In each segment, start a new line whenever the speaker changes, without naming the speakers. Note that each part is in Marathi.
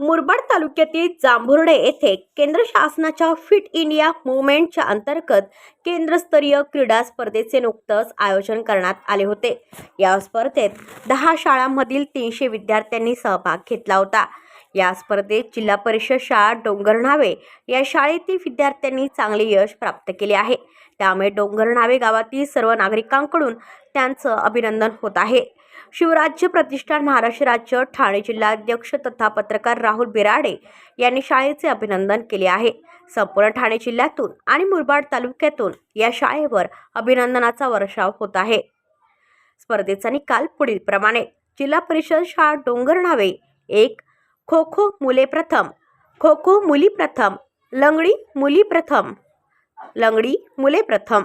मुरबाड तालुक्यातील जांभुर्डे येथे केंद्र शासनाच्या फिट इंडिया मुवमेंटच्या अंतर्गत केंद्रस्तरीय क्रीडा स्पर्धेचे नुकतंच आयोजन करण्यात आले होते. या स्पर्धेत दहा शाळांमधील तीनशे विद्यार्थ्यांनी सहभाग घेतला होता. या स्पर्धेत जिल्हा परिषद शाळा डोंगरनावे या शाळेतील विद्यार्थ्यांनी चांगले यश प्राप्त केले आहे. त्यामुळे डोंगरनावे गावातील सर्व नागरिकांकडून त्यांचं अभिनंदन होत आहे. शिवराज्य प्रतिष्ठान महाराष्ट्र राज्य ठाणे जिल्हाध्यक्ष तथा पत्रकार राहुल बिराडे यांनी शाळेचे अभिनंदन केले आहे. संपूर्ण ठाणे जिल्ह्यातून आणि मुरबाड तालुक्यातून या शाळेवर अभिनंदनाचा वर्षाव होत आहे. स्पर्धेचा निकाल पुढील प्रमाणे जिल्हा परिषद शाळा डोंगरनावे एक खो खो मुले प्रथम. खो खो मुली प्रथम. लंगडी मुली प्रथम. लंगडी मुले प्रथम.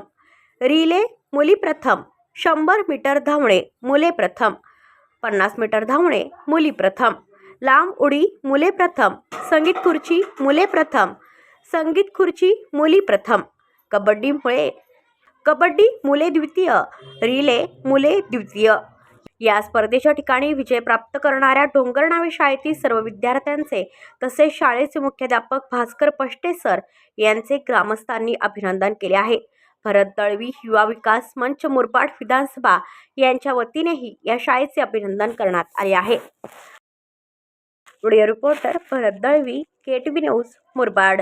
रिले मुली प्रथम. शंभर मीटर धावणे मुले प्रथम. पन्नास मीटर धावणे मुली प्रथम. लांब उडी मुले प्रथम. संगीत खुर्ची मुले प्रथम. संगीत खुर्ची मुली प्रथम. कबड्डीमुळे कबड्डी मुले द्वितीय रिले मुले द्वितीय. या स्पर्धेच्या ठिकाणी विजय प्राप्त करणाऱ्या डोंगरनावे शाळेतील सर्व विद्यार्थ्यांचे तसेच शाळेचे मुख्याध्यापक भास्कर पष्टे सर यांचे ग्रामस्थांनी अभिनंदन केले आहे. भरत दळवी युवा विकास मंच मुरबाड विधानसभा यांच्या वतीनेही या शाळेचे अभिनंदन करण्यात आले आहे. Video reporter Bharat Dalvi K T V news Murbad.